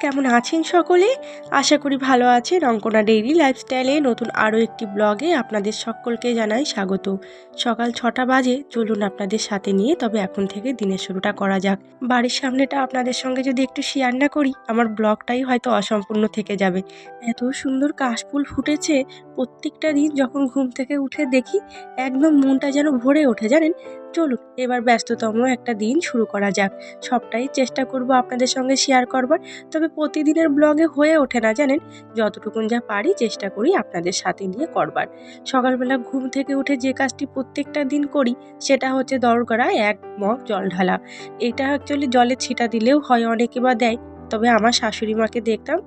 কেমন আছেন সকলে? আশা করি ভালো আছেন। অঙ্কনা ডেইলি লাইফস্টাইলে নতুন আরও একটি ব্লগে আপনাদের সকলকে জানাই স্বাগত। সকাল ছটা বাজে, চলুন আপনাদের সাথে নিয়ে, তবে এখন থেকে দিনের শুরুটা করা যাক। বাড়ির সামনেটা আপনাদের সঙ্গে যদি একটু শেয়ার না করি, আমার ব্লগটাই হয়তো অসম্পূর্ণ থেকে যাবে। এত সুন্দর কাশফুল ফুটেছে, প্রত্যেকটা দিন যখন ঘুম থেকে উঠে দেখি, একদম মনটা যেন ভরে ওঠে, জানেন? চলুন, এবার ব্যস্ততম একটা দিন শুরু করা যাক। সবটাই চেষ্টা করব আপনাদের সঙ্গে শেয়ার করবার, তবে প্রতিদিনের ব্লগে হয়ে ওঠে না, জানেন? যতটুকুন যা পারি চেষ্টা করি আপনাদের সাথে নিয়ে করবার। সকালবেলা ঘুম থেকে উঠে যে কাজটি প্রত্যেকটা দিন করি, সেটা হচ্ছে দরগড়ায় এক মগ জল ঢালা। এটা অ্যাকচুয়ালি জলে ছিটা দিলেও হয়, অনেকে বা দেয়। তবে আমার শাশুড়ি মাকে দেখতাম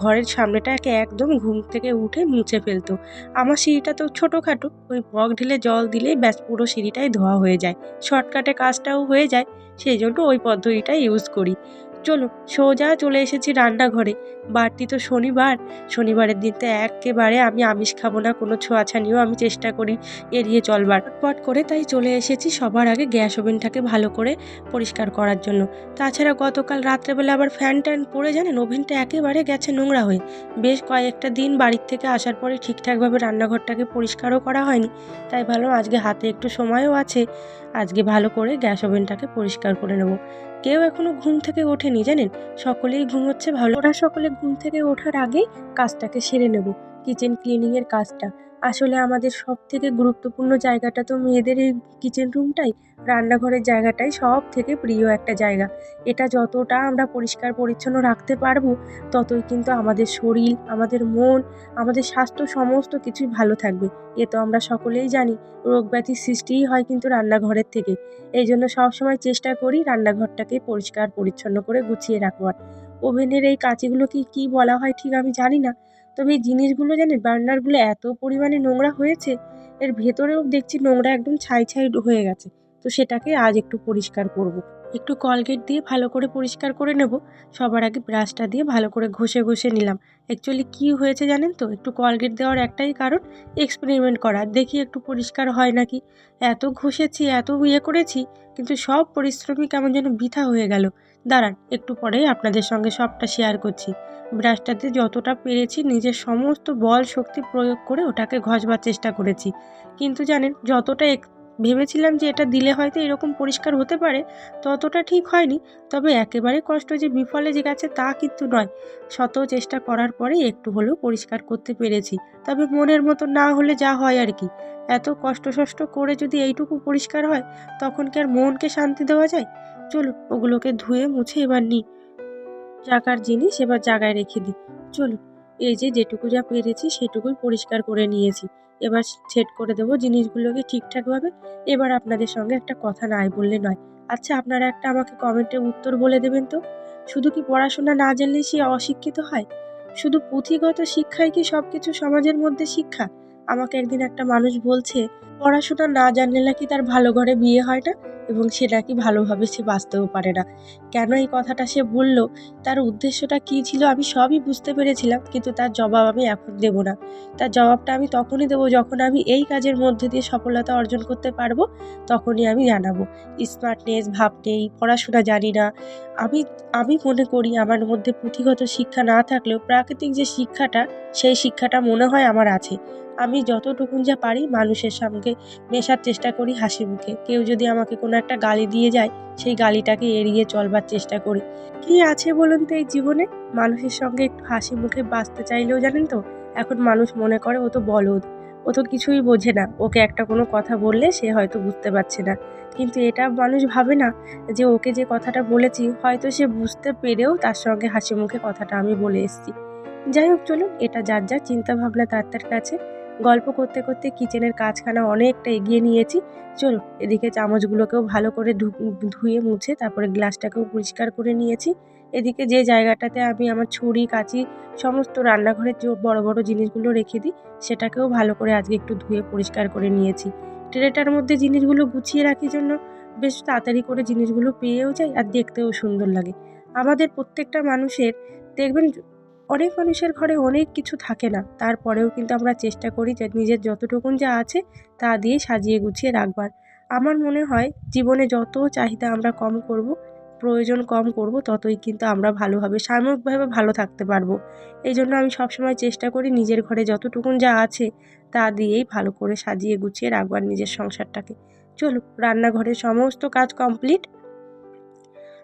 ঘরের সামনেটাকে একদম ঘুম থেকে উঠে মুছে ফেলতো। আমার সিঁড়িটা তো ছোটোখাটো, ওই মগ ঢেলে জল দিলেই ব্যাস পুরো সিঁড়িটাই ধোয়া হয়ে যায়। শর্টকাটে কাজটাও হয়ে যায়, সেই জন্য ওই পদ্ধতিটা ইউজ করি। চলুন, সোজা চলে এসেছি রান্নাঘরে। বাড়তি তো শনিবার। শনিবারের দিন তো একেবারে আমি আমিষ খাব না, কোনো ছোঁয়াছানিও আমি চেষ্টা করি এড়িয়ে চলবার। পট করে তাই চলে এসেছি সবার আগে গ্যাস ওভেনটাকে ভালো করে পরিষ্কার করার জন্য। তাছাড়া গতকাল রাত্রেবেলা আবার ফ্যান ট্যান পড়ে জানেন, ওভেনটা একেবারে গেছে নোংরা হয়ে। বেশ কয়েকটা দিন বাড়ির থেকে আসার পরে ঠিকঠাকভাবে রান্নাঘরটাকে পরিষ্কারও করা হয়নি। তাই ভালো আজকে হাতে একটু সময়ও আছে, আজকে ভালো করে গ্যাস ওভেনটাকে পরিষ্কার করে নেব। কেউ এখনও ঘুম থেকে ওঠেনি, জানেন? সকলেই ঘুম হচ্ছে ভালো। ওরা সকলে ঘুম থেকে ওঠার আগেই কাজটাকে সেরে নেব কিচেন ক্লিনিংয়ের কাজটা। আসলে আমাদের সব থেকে গুরুত্বপূর্ণ জায়গাটা তো মেয়েদের এই কিচেন রুমটাই রান্নাঘরের জায়গাটাই সব থেকে প্রিয় একটা জায়গা। এটা যতটা আমরা পরিষ্কার পরিচ্ছন্ন রাখতে পারব, ততই কিন্তু আমাদের শরীর, আমাদের মন, আমাদের স্বাস্থ্য সমস্ত কিছুই ভালো থাকবে। এ তো আমরা সকলেই জানি, রোগ ব্যাধির সৃষ্টিই হয় কিন্তু রান্নাঘরের থেকে। এই জন্য সবসময় চেষ্টা করি রান্নাঘরটাকে পরিষ্কার পরিচ্ছন্ন করে গুছিয়ে রাখবার। ওভেনের এই কাঁচিগুলোকে কী বলা হয় ঠিক আমি জানি না তবে এই জিনিসগুলো জানেন, বার্নারগুলো এত পরিমাণে নোংরা হয়েছে, এর ভেতরেও দেখছি নোংরা একদম ছাই ছাই হয়ে গেছে। তো সেটাকে আজ একটু পরিষ্কার করব। একটু কলগেট দিয়ে ভালো করে পরিষ্কার করে নেব। সবার আগে ব্রাশটা দিয়ে ভালো করে ঘষে ঘষে নিলাম। অ্যাকচুয়ালি কী হয়েছে জানেন তো? একটু কলগেট দেওয়ার একটাই কারণ, এক্সপেরিমেন্ট করা। দেখি একটু পরিষ্কার হয় নাকি। এত ঘষেছি, এত ইয়ে করেছি, কিন্তু সব পরিশ্রমই কেমন যেন বৃথা হয়ে গেল। দাঁড়ান, একটু পরেই আপনাদের সঙ্গে সবটা শেয়ার করছি। ব্রাশটাতে যতটা পেরেছি নিজের সমস্ত বল শক্তি প্রয়োগ করে ওটাকে ঘষবার চেষ্টা করেছি। কিন্তু জানেন, যতটা ভেবেছিলাম যে এটা দিলে হয়তো এরকম পরিষ্কার হতে পারে, ততটা ঠিক হয়নি। তবে একেবারে কষ্ট যে বিফলে যে গেছে তা কিন্তু নয়। শত চেষ্টা করার পরে একটু হলেও পরিষ্কার করতে পেরেছি। তবে মনের মতো না হলে যা হয় আর কি। এত কষ্ট সষ্ট করে যদি এইটুকু পরিষ্কার হয়, তখন কি আর মনকে শান্তি দেওয়া যায়? চলুন ওগুলোকে ধুয়ে মুছে এবার নিই জাগার জিনিস এবার জায়গায় রেখে দিই চলুন এই যে যেটুকু যা পেরেছি সেটুকুই পরিষ্কার করে নিয়েছি। এবার সেট করে দেবো জিনিসগুলোকে ঠিকঠাকভাবে। এবার আপনাদের সঙ্গে একটা কথা নাই বললে নয়। আচ্ছা আপনারা একটা আমাকে কমেন্টে উত্তর বলে দেবেন তো? শুধু কি পড়াশোনা না জানলে সে অশিক্ষিত হয়? শুধু পুঁথিগত শিক্ষাই কি সব কিছু সমাজের মধ্যে শিক্ষা? আমাকে একদিন একটা মানুষ বলছে, পড়াশোনা না জানলে নাকি তার ভালো ঘরে বিয়ে হয় না? এবং সে নাকি ভালোভাবে সে বাঁচতেও পারে না। কেন এই কথাটা সে বলল? তার উদ্দেশ্যটা কী ছিল আমি সবই বুঝতে পেরেছিলাম, কিন্তু তার জবাব আমি এখন দেব না। তার জবাবটা আমি তখনই দেবো যখন আমি এই কাজের মধ্যে দিয়ে সফলতা অর্জন করতে পারব, তখনই আমি জানাব। স্মার্টনেস, ভাব নেই, পড়াশোনা জানি না। আমি আমি মনে করি আমার মধ্যে পুঁথিগত শিক্ষা না থাকলেও প্রাকৃতিক যে শিক্ষাটা, সেই শিক্ষাটা মনে হয় আমার আছে। আমি যতটুকুন যা পারি মানুষের সঙ্গে মেশার চেষ্টা করি হাসি মুখে। কেউ যদি আমাকে কোনো একটা গালি দিয়ে যায়, সেই গালিটাকে এড়িয়ে চলবার চেষ্টা করি। কী আছে বলুন তো এই জীবনে? মানুষের সঙ্গে একটু হাসি মুখে বাঁচতে চাইলেও জানেন তো, এখন মানুষ মনে করে ও তো বলদ। ও তো কিছুই বোঝে না। ওকে একটা কোনো কথা বললে সে হয়তো বুঝতে পারছে না। কিন্তু এটা মানুষ ভাবে না যে ওকে যে কথাটা বলেছি, হয়তো সে বুঝতে পেরেও তার সঙ্গে হাসি মুখে কথাটা আমি বলে এসেছি। যাই হোক চলুন, এটা যার যা চিন্তা ভাবনা তার তার কাছে। গল্প করতে করতে কিচেনের কাজখানা অনেকটা এগিয়ে নিয়েছি। চলো, এদিকে চামচগুলোকেও ভালো করে ধুয়ে মুছে তারপরে গ্লাসটাকেও পরিষ্কার করে নিয়েছি। এদিকে যে জায়গাটাতে আমি আমার ছুরি, কাঁচি সমস্ত রান্নাঘরের যে বড় বড় জিনিসগুলো রেখে দিই, সেটাকেও ভালো করে আজকে একটু ধুয়ে পরিষ্কার করে নিয়েছি। ট্রেটার মধ্যে জিনিসগুলো গুছিয়ে রাখির জন্য বেশ তাড়াতাড়ি করে জিনিসগুলো পেয়েও যায় আর দেখতেও সুন্দর লাগে। আমাদের প্রত্যেকটা মানুষের, দেখবেন অনেক মানুষের ঘরে অনেক কিছু থাকে না। তারপরেও কিন্তু আমরা চেষ্টা করি যে নিজের যতটুকুন যা আছে তা দিয়ে সাজিয়ে গুছিয়ে রাখবার। আমার মনে হয় জীবনে যত চাহিদা আমরা কম করব, প্রয়োজন কম করব, ততই কিন্তু আমরা ভালোভাবে, সাময়িকভাবে ভালো থাকতে পারব। এই জন্য আমি সবসময় চেষ্টা করি নিজের ঘরে যতটুকুন যা আছে তা দিয়েই ভালো করে সাজিয়ে গুছিয়ে রাখবার নিজের সংসারটাকে। চলুন, রান্নাঘরের সমস্ত কাজ কমপ্লিট।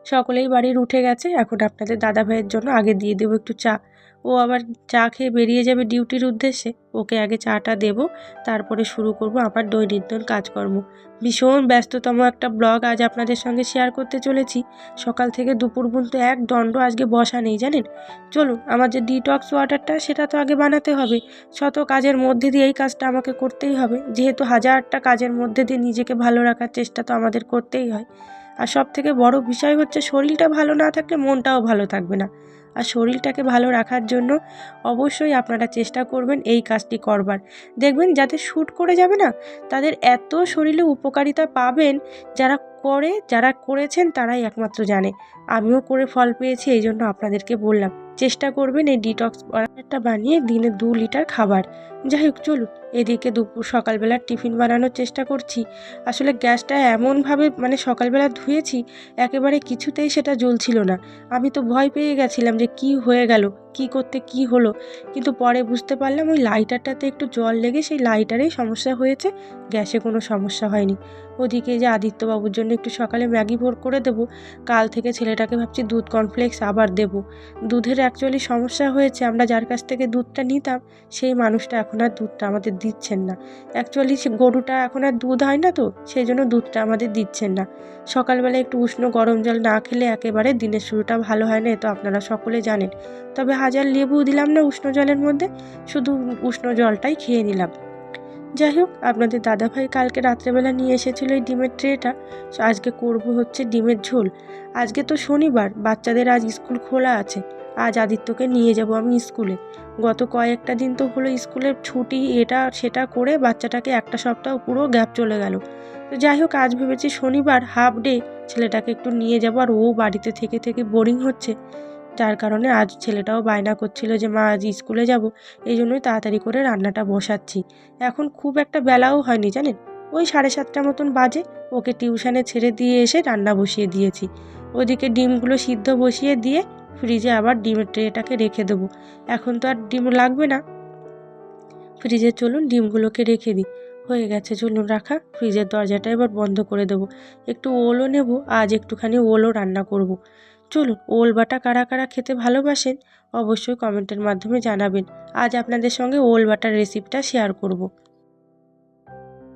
সকলেই বাড়ির উঠে গেছে। এখন আপনাদের দাদা ভাইয়ের জন্য আগে দিয়ে দেবো একটু চা। ও আবার চা খেয়ে বেরিয়ে যাবে ডিউটির উদ্দেশ্যে। ওকে আগে চাটা দেব, তারপরে শুরু করব আমার দৈনন্দিন কাজকর্ম। ভীষণ ব্যস্ততম একটা ব্লগ আজ আপনাদের সঙ্গে শেয়ার করতে চলেছি। সকাল থেকে দুপুর পর্যন্ত এক দণ্ড আজকে বসা নেই, জানেন? চলুন, আমার যে ডিটক্স ওয়াটারটা সেটা তো আগে বানাতে হবে। শত কাজের মধ্যে দিয়ে এই কাজটা আমাকে করতেই হবে। যেহেতু হাজারটা কাজের মধ্যে দিয়ে নিজেকে ভালো রাখার চেষ্টা তো আমাদের করতেই হয়। আর সব থেকে বড় বিষয় হচ্ছে শরীরটা ভালো না থাকলে মনটাও ভালো থাকবে না। আর শরীরটাকে ভালো রাখার জন্য অবশ্যই আপনারা চেষ্টা করবেন এই কাজটি করবার। দেখবেন যাতে শ্যুট করে যাবে না, তাদের এত শরীরে উপকারিতা পাবেন, যারা করে, যারা করেছেন তারাই একমাত্র জানে। আমিও করে ফল পেয়েছি এই জন্য আপনাদেরকে বললাম। চেষ্টা করবেন এই ডিটক্স ওয়াটারটা বানিয়ে দিনে দু লিটার খাবার। যাই হোক, চলুন। এদিকে দুপুর সকালবেলা টিফিন বানানোর চেষ্টা করছি। আসলে গ্যাসটা এমনভাবে মানে সকালবেলা ধুয়েছি, একেবারে কিছুতেই সেটা জ্বলছিল না। আমি তো ভয় পেয়ে গেছিলাম যে কি হয়ে গেল, কি করতে কি হলো। কিন্তু পরে বুঝতে পারলাম ওই লাইটারটাতে একটু জল লেগে সেই লাইটারেই সমস্যা হয়েছে, গ্যাসে কোনো সমস্যা হয়নি। ওদিকে যে আদিত্যবাবুর জন্য একটু সকালে ম্যাগি ভোর করে দেবো, কাল থেকে ছেলেটাকে ভাবছি দুধ কর্নফ্লেক্স আবার দেবো। দুধের অ্যাকচুয়ালি সমস্যা হয়েছে। আমরা যার কাছ থেকে দুধটা নিতাম, সেই মানুষটা এখন আর দুধটা আমাদের দিচ্ছেন না। অ্যাকচুয়ালি সে গরুটা এখন আর দুধ হয় না তো, সেই জন্য দুধটা আমাদের দিচ্ছেন না। সকালবেলা একটু উষ্ণ গরম জল না খেলে একেবারে দিনের শুরুটা ভালো হয় না, এ তো আপনারা সকলে জানেন। তবে হাজার লেবু দিলাম না উষ্ণ জলের মধ্যে, শুধু উষ্ণ জলটাই খেয়ে নিলাম। যাই হোক, আপনাদের দাদাভাই কালকে রাত্রেবেলা নিয়ে এসেছিল এই ডিমের ট্রেটা। আজকে করব হচ্ছে ডিমের ঝোল। আজকে তো শনিবার, বাচ্চাদের আজ স্কুল খোলা আছে। আজ আদিত্যকে নিয়ে যাব আমি স্কুলে। গত কয়েকটা দিন তো হলো স্কুলের ছুটি, এটা সেটা করে বাচ্চাটাকে একটা সপ্তাহ পুরো গ্যাপ চলে গেল। তো যাই হোক, আজ ভেবেছি শনিবার হাফ ডে ছেলেটাকে একটু নিয়ে যাব আর ও বাড়িতে থেকে থেকে বোরিং হচ্ছে। যার কারণে আজ ছেলেটাও বায়না করছিল যে, মা, আজ স্কুলে যাব, এই জন্যই তাড়াতাড়ি করে রান্নাটা বসাচ্ছি। এখন খুব একটা বেলাও হয়নি, জানেন? ওই সাড়ে সাতটা মতন বাজে, ওকে টিউশনে ছেড়ে দিয়ে এসে রান্না বসিয়ে দিয়েছি। ওদিকে ডিমগুলো সিদ্ধ বসিয়ে দিয়ে ফ্রিজে আবার ডিমের ট্রেটাকে রেখে দেবো। এখন তো আর ডিম লাগবে না। ফ্রিজে চলুন ডিমগুলোকে রেখে দিই। হয়ে গেছে, চলুন রাখা। ফ্রিজের দরজাটা এবার বন্ধ করে দেবো। একটু ওলও নেব, আজ একটুখানি ওলও রান্না করব। চলুন, ওল বাটা কারা কারা খেতে ভালোবাসেন অবশ্যই কমেন্টের মাধ্যমে জানাবেন। আজ আপনাদের সঙ্গে ওল বাটার রেসিপিটা শেয়ার করব।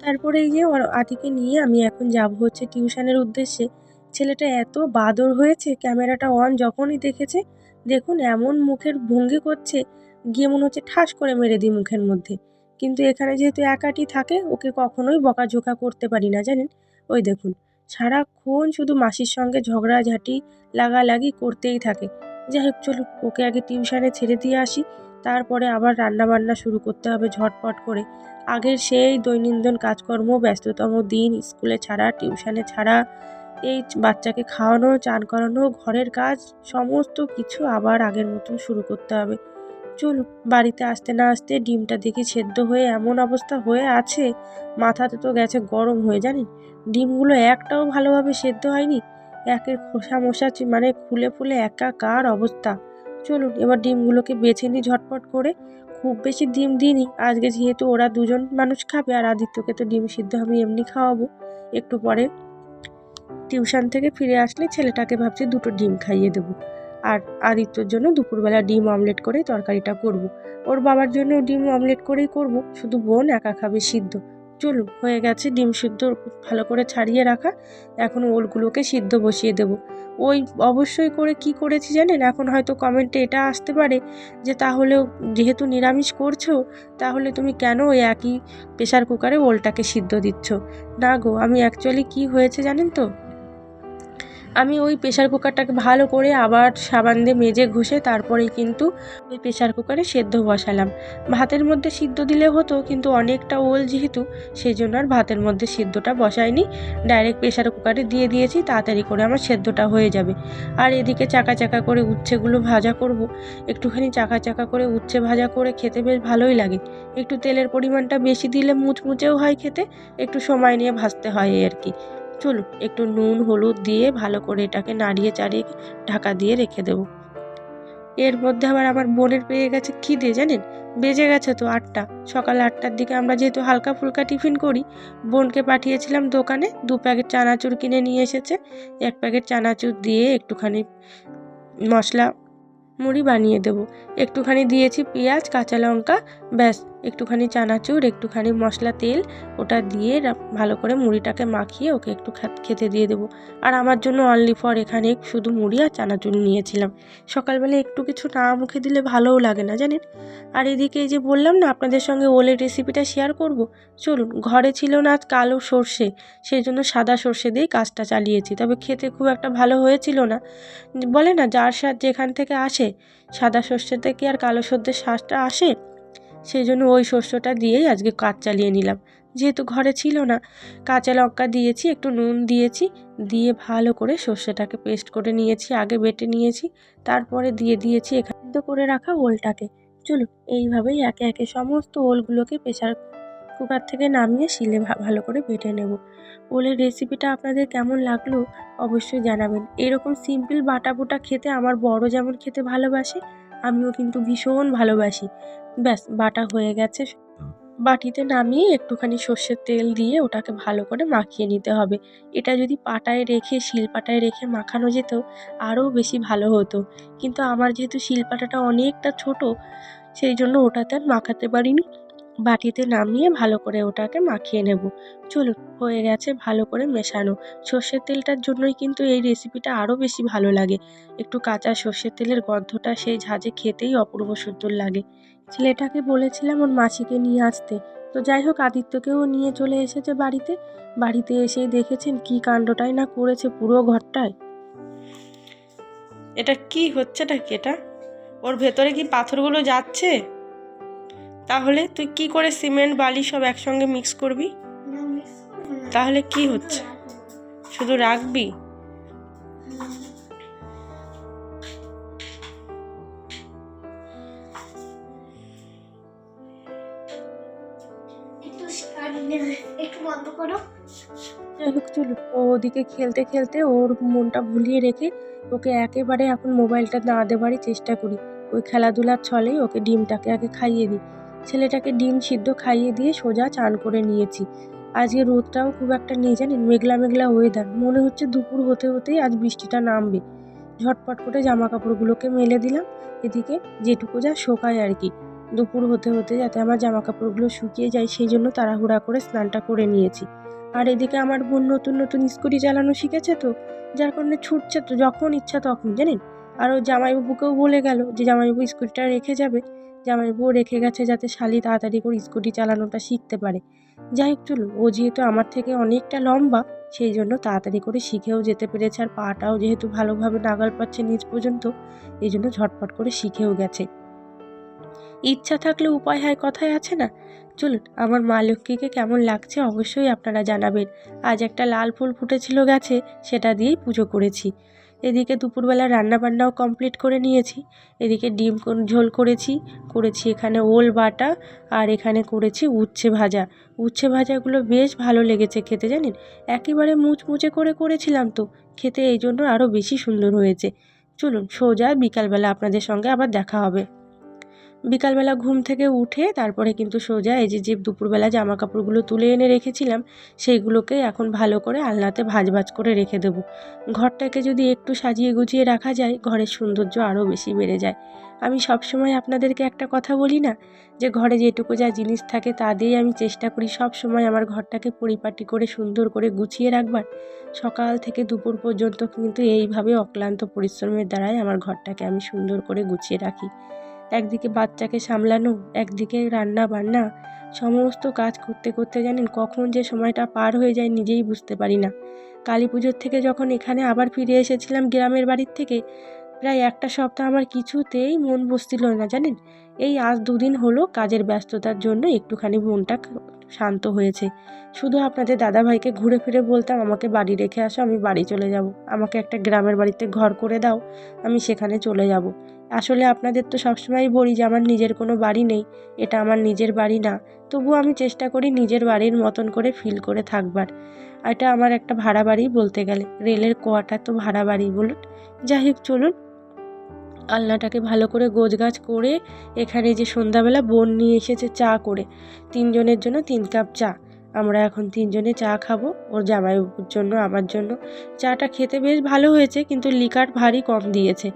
তারপরে এই যে আতিকে নিয়ে আমি এখন যাব হচ্ছে টিউশনের উদ্দেশ্যে। ছেলেটা এত বাদর হয়েছে ক্যামেরাটা অন যখনই দেখেছে, দেখুন এমন মুখের ভঙ্গি করছে, গিয়ে মনে হচ্ছে ঠাস করে মেরে দিই মুখের মধ্যে। কিন্তু এখানে যেহেতু একাটি থাকে, ওকে কখনোই বকাঝোকা করতে পারি না, জানেন? ওই দেখুন, সারাক্ষণ শুধু মাসির সঙ্গে ঝগড়াঝাটি, লাগালাগি করতেই থাকে। যাই হোক, চলুন, ওকে আগে টিউশনে ছেড়ে দিয়ে আসি, তারপরে আবার রান্না বান্না শুরু করতে হবে ঝটপট করে। আগের সেই দৈনন্দিন কাজকর্ম, ব্যস্ততম দিন, স্কুলে ছাড়া, টিউশনে ছাড়া এই বাচ্চাকে খাওয়ানো, চান করানো, ঘরের কাজ, সমস্ত কিছু আবার আগের মতন শুরু করতে হবে। চলুন, বাড়িতে আসতে না আসতে ডিমটা দেখি সেদ্ধ হয়ে এমন অবস্থা হয়ে আছে, মাথাতে তো গেছে গরম হয়ে, জানেন? ডিমগুলো একটাও ভালোভাবে সেদ্ধ হয়নি একের খোসা চি- মানে খুলে ফুলে একাকার অবস্থা। চলুন, এবার ডিমগুলোকে বেছে নিই ঝটপট করে। খুব বেশি ডিম দিইনি, আজকে যেহেতু ওরা দুজন মানুষ খাবে আর আদিত্যকে তো ডিম সিদ্ধ আমি এমনি খাওয়াবো। একটু পরে টিউশন থেকে ফিরে আসলে ছেলেটাকে ভাবছি দুটো ডিম খাইয়ে দেবো। আর আদিত্যর জন্য দুপুরবেলা ডিম অমলেট করে তরকারিটা করব। ওর বাবার জন্য ডিম অমলেট করেই করব, শুধু বোন একা খাবে সিদ্ধ। চলুন হয়ে গেছে ডিম সিদ্ধ ভালো করে ছাড়িয়ে রাখা। এখন ওলগুলোকে সিদ্ধ বসিয়ে দেব। ওই অবশ্যই করে কি করেছি জানেন? এখন হয়তো কমেন্টে এটা আসতে পারে যে, তাহলেও যেহেতু নিরামিষ করছ, তাহলে তুমি কেন ওই একই প্রেশার কুকারে ওলটাকে সিদ্ধ দিচ্ছ? না গো, আমি অ্যাকচুয়ালি কি হয়েছে জানেন তো? আমি ওই প্রেশার কুকারটাকে ভালো করে আবার সাবান দিয়ে মেজে ঘষে তারপরেই কিন্তু ওই প্রেশার কুকারে সেদ্ধ বসালাম। ভাতের মধ্যে সিদ্ধ দিলে হতো, কিন্তু অনেকটা ওল যেহেতু সেই জন্য আর ভাতের মধ্যে সিদ্ধটা বসাইনি। ডাইরেক্ট প্রেশার কুকারে দিয়ে দিয়েছি, তাড়াতাড়ি করে আমার সেদ্ধটা হয়ে যাবে। আর এদিকে চাকা চাকা করে উচ্ছেগুলো ভাজা করব। একটুখানি চাকা চাকা করে উচ্ছে ভাজা করে খেতে বেশ ভালোই লাগে। একটু তেলের পরিমাণটা বেশি দিলে মুচমুচেও হয় খেতে, একটু সময় নিয়ে ভাজতে হয় আর কি। চলুন, একটু নুন, হলুদ দিয়ে ভালো করে এটাকে নাড়িয়ে চাড়িয়ে ঢাকা দিয়ে রেখে দেবো। এর মধ্যে আবার আমার বোনের পেয়ে গেছে খিদে, জানেন? বেজে গেছে তো আটটা। সকাল আটটার দিকে আমরা যেহেতু হালকা ফুলকা টিফিন করি, বোনকে পাঠিয়েছিলাম দোকানে, দু প্যাকেট চানাচুর কিনে নিয়ে এসেছে। এক প্যাকেট চানাচুর দিয়ে একটুখানি মশলা মুড়ি বানিয়ে দেবো। একটুখানি দিয়েছি পেঁয়াজ, কাঁচা লঙ্কা, ব্যাস। একটুখানি চানাচুর, একটুখানি মশলা তেল, ওটা দিয়ে ভালো করে মুড়িটাকে মাখিয়ে ওকে একটু খেতে দিয়ে দেবো। আর আমার জন্য অনলি ফর এখানে শুধু মুড়ি আর চানাচুর নিয়েছিলাম। সকালবেলা একটু কিছু না মুখে দিলে ভালোও লাগে না, জানেন? আর এদিকে যে বললাম না, আপনাদের সঙ্গে ওলের রেসিপিটা শেয়ার করব? চলুন, ঘরে ছিল না আজ কালো সর্ষে, সেই জন্য সাদা সর্ষে দিয়েই কাজটা চালিয়েছি। তবে খেতে খুব একটা ভালো হয়েছিল না। বলে না, যার স্বাদ যেখান থেকে আসে, সাদা সর্ষে থেকে আর কালো সর্ষের শ্বাসটা আসে সেই জন্য ওই শস্যটা দিয়েই আজকে কাজ চালিয়ে নিলাম। যেহেতু ঘরে ছিল না, কাঁচা লঙ্কা দিয়েছি, একটু নুন দিয়েছি, দিয়ে ভালো করে সর্ষেটাকে পেস্ট করে নিয়েছি, আগে বেটে নিয়েছি, তারপরে দিয়ে দিয়েছি এখানে করে রাখা ওলটাকে। চলুন, এইভাবেই একে একে সমস্ত ওলগুলোকে প্রেশার কুকার থেকে নামিয়ে শিলে ভালো করে বেটে নেব। ওলের রেসিপিটা আপনাদের কেমন লাগল অবশ্যই জানাবেন। এরকম সিম্পল বাটা বুটা খেতে আমার বড় যেমন খেতে ভালোবাসে আমিও কিন্তু ভীষণ ভালোবাসি। ব্যাস, বাটা হয়ে গেছে। বাটিতে নামিয়ে একটুখানি সর্ষের তেল দিয়ে ওটাকে ভালো করে মাখিয়ে নিতে হবে। এটা যদি পাটায় রেখে শিলপাটায় রেখে মাখানো যেত, আরও বেশি ভালো হতো। কিন্তু আমার যেহেতু শিলপাটাটা অনেকটা ছোট, সেই জন্য ওটাতে আর মাখাতে পারিনি। বাটিতে নামিয়ে ভালো করে ওটাকে মাখিয়ে নেব। চলুন, হয়ে গেছে ভালো করে মেশানো। সর্ষের তেলটার জন্যই কিন্তু এই রেসিপিটা আরও বেশি ভালো লাগে। একটু কাঁচা সর্ষের তেলের গন্ধটা সেই ঝাঁঝে খেতেই অপূর্ব সুন্দর লাগে। ছেলেটাকে বলেছিলাম ওর মাসিকে নিয়ে আসতে। তো যাই হোক, আদিত্যকেও নিয়ে চলে এসেছে বাড়িতে। বাড়িতে এসেই দেখেছেন কি কাণ্ডটাই না করেছে পুরো ঘরটায়। এটা কি হচ্ছেটা কি এটা? ওর ভেতরে কি পাথরগুলো যাচ্ছে? তাহলে তুই কি করে সিমেন্ট, বালি সব একসঙ্গে মিক্স করবি? তাহলে কি হচ্ছে? শুধু রাখবি? ও ওদিকে খেলতে খেলতে ওর মনটা ভুলিয়ে রেখে ওকে একেবারে এখন মোবাইলটা না দেওয়ারই চেষ্টা করি। ওই খেলাধুলার ছলেই ওকে ডিমটাকে আগে খাইয়ে দিই। ছেলেটাকে ডিম সিদ্ধ খাইয়ে দিয়ে সোজা চান করে নিয়েছি। আজকে রোদটাও খুব একটা নেই জানেন, মেঘলা মেঘলা ওয়েদার মনে হচ্ছে দুপুর হতে হতেই আজ বৃষ্টিটা নামবে। ঝটপট করে জামা কাপড়গুলোকে মেলে দিলাম, এদিকে যেটুকু যা শোকায় আর কি। দুপুর হতে হতে যাতে আমার জামা কাপড়গুলো শুকিয়ে যায়, সেই জন্য তাড়াহুড়া করে স্নানটা করে নিয়েছি। আর এদিকে আমার বোন নতুন নতুন স্কুটি চালানো শিখেছে তো, যার কারণে ছুটছে তো, যখন ইচ্ছা তখন, জানেন? আর ও জামাইবাবুকেও বলে গেল যে, জামাইবাবু, স্কুটিটা রেখে যাবে। জামাইবাবুও রেখে গেছে যাতে শালি তাড়াতাড়ি করে স্কুটি চালানোটা শিখতে পারে। যাই হোক, চলুন, ও যেহেতু আমার থেকে অনেকটা লম্বা, সেই জন্য তাড়াতাড়ি করে শিখেও যেতে পেরেছে আর পাটাও যেহেতু ভালোভাবে নাগাল পাচ্ছে নিজ পর্যন্ত, এই জন্য ঝটপট করে শিখেও গেছে। ইচ্ছা থাকলে উপায় হয় কথায় আছে না? চলুন, আমার মা লক্ষ্মীকে কেমন লাগছে অবশ্যই আপনারা জানাবেন। আজ একটা লাল ফুল ফুটেছিল গাছে, সেটা দিয়েই পুজো করেছি। এদিকে দুপুরবেলা রান্নাবান্নাও কমপ্লিট করে নিয়েছি। এদিকে ডিম ঝোল করেছি করেছি এখানে ওল বাটা আর এখানে করেছি উচ্ছে ভাজা। উচ্ছে ভাজাগুলো বেশ ভালো লেগেছে খেতে জানেন? একেবারে মুচমুচে করে করেছিলাম তো, খেতে এই জন্য আরও বেশি সুন্দর হয়েছে। চলুন সোজা বিকালবেলা আপনাদের সঙ্গে আবার দেখা হবে। বিকালবেলা ঘুম থেকে উঠে তারপরে কিন্তু সোজা এই যে যে দুপুরবেলা জামা কাপড়গুলো তুলে এনে রেখেছিলাম, সেইগুলোকে এখন ভালো করে আলনাতে ভাজ ভাজ করে রেখে দেবো। ঘরটাকে যদি একটু সাজিয়ে গুছিয়ে রাখা যায়, ঘরের সৌন্দর্য আরও বেশি বেড়ে যায়। আমি সবসময় আপনাদেরকে একটা কথা বলি না, যে ঘরে যেটুকু যা জিনিস থাকে তা দিয়েই আমি চেষ্টা করি সব সময় আমার ঘরটাকে পরিপাটি করে, সুন্দর করে গুছিয়ে রাখবার। সকাল থেকে দুপুর পর্যন্ত কিন্তু এইভাবে অক্লান্ত পরিশ্রমের দ্বারাই আমার ঘরটাকে আমি সুন্দর করে গুছিয়ে রাখি। একদিকে বাচ্চাকে সামলানো, একদিকে রান্না বান্না সমস্ত কাজ করতে করতে জানেন কখন যে সময়টা পার হয়ে যায় নিজেই বুঝতে পারি না। কালী পুজোর থেকে যখন এখানে আবার ফিরে এসেছিলাম গ্রামের বাড়ির থেকে, প্রায় একটা সপ্তাহ আমার কিছুতেই মন বসছিল না জানেন। এই আজ দুদিন হলো কাজের ব্যস্ততার জন্য একটুখানি মনটা শান্ত হয়েছে। শুধু আপনাদের দাদাভাইকে ঘুরে ফিরে বলতাম, আমাকে বাড়ি রেখে আসো, আমি বাড়ি চলে যাব। আমাকে একটা গ্রামের বাড়িতে ঘর করে দাও, আমি সেখানে চলে যাব। আসলে আপনাদের তো সবসময়ই বলি যে আমার নিজের কোনো বাড়ি নেই, এটা আমার নিজের বাড়ি না। তবুও আমি চেষ্টা করি নিজের বাড়ির মতন করে ফিল করে থাকবার। এটা আমার একটা ভাড়া বাড়ি বলতে গেলে। রেলের কোয়াটার তো ভাড়া বাড়ি বলুন। যাই হোক, চলুন। আলনাটাকে ভালো করে গোছগাছ করে এখানে যে সন্ধ্যাবেলা বোন নিয়ে এসেছে চা করে, তিনজনের জন্য তিন কাপ চা। আমরা এখন তিনজনে চা খাব, ওর জামাইবাবুর জন্য, আমার জন্য। চাটা খেতে বেশ ভালো হয়েছে, কিন্তু লিকার ভারী কম দিয়েছে।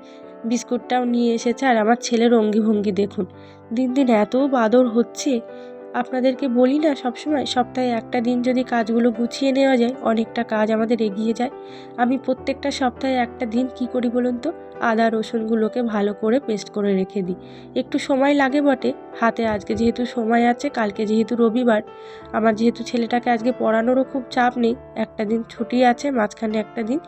বিস্কুটটাও নিয়ে এসেছে আর আমার ছেলের অঙ্গি ভঙ্গি দেখুন। দিন দিন এত বাদর হচ্ছে। আপনাদেরকে বলি না, সবসময় সপ্তাহে একটা দিন যদি কাজগুলো গুছিয়ে নেওয়া যায়, অনেকটা কাজ আমাদের এগিয়ে যায়। আমি প্রত্যেকটা সপ্তাহে একটা দিন কি করি বলুন তো? আদা, রসুনগুলোকে ভালো করে পেস্ট করে রেখে দিই। একটু সময় লাগে বটে। হাতে আজকে যেহেতু সময় আছে, কালকে যেহেতু রবিবার, আমার যেহেতু ছেলেটাকে আজকে পড়ানোরও খুব চাপ নেই, একটা দিন ছুটি আছে, মাঝখানে একটা দিন,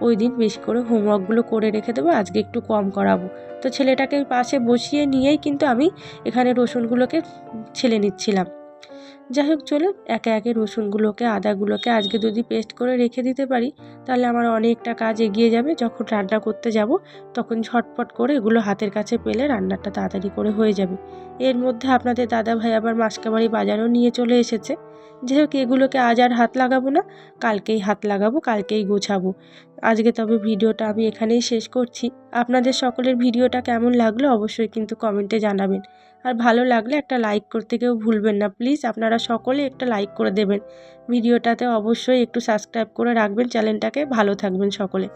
ওই দিন বেশি করে হোমওয়ার্কগুলো করে রেখে দেবো, আজকে একটু কম করাবো। তো ছেলেটাকে পাশে বসিয়ে নিয়েই কিন্তু আমি এখানে রসুনগুলোকে ছেলে নিচ্ছিলাম। যাই হোক চলুন একে একে রসুনগুলোকে, আদাগুলোকে আজকে যদি পেস্ট করে রেখে দিতে পারি, তাহলে আমার অনেকটা কাজ এগিয়ে যাবে। যখন রান্না করতে যাব, তখন ঝটপট করে এগুলো হাতের কাছে পেলে রান্নাটা তাড়াতাড়ি করে হয়ে যাবে। এর মধ্যে আপনাদের দাদা ভাই আবার মাসকাবাড়ি বাজারও নিয়ে চলে এসেছে। যাই হোক এগুলোকে আজ আর হাত লাগাবো না, কালকেই হাত লাগাবো, কালকেই গোছাবো। আজকে তবে ভিডিওটা আমি এখানেই শেষ করছি। আপনাদের সকলের ভিডিওটা কেমন লাগল অবশ্যই কিন্তু কমেন্টে জানাবেন। আর ভালো লাগলে একটা লাইক করতে কেউ ভুলবেন না, প্লিজ আপনারা সকলে একটা লাইক করে দেবেন। ভিডিওটাতে অবশ্যই একটু সাবস্ক্রাইব করে রাখবেন, চ্যানেলটাকে ভালো থাকবেন সকলে।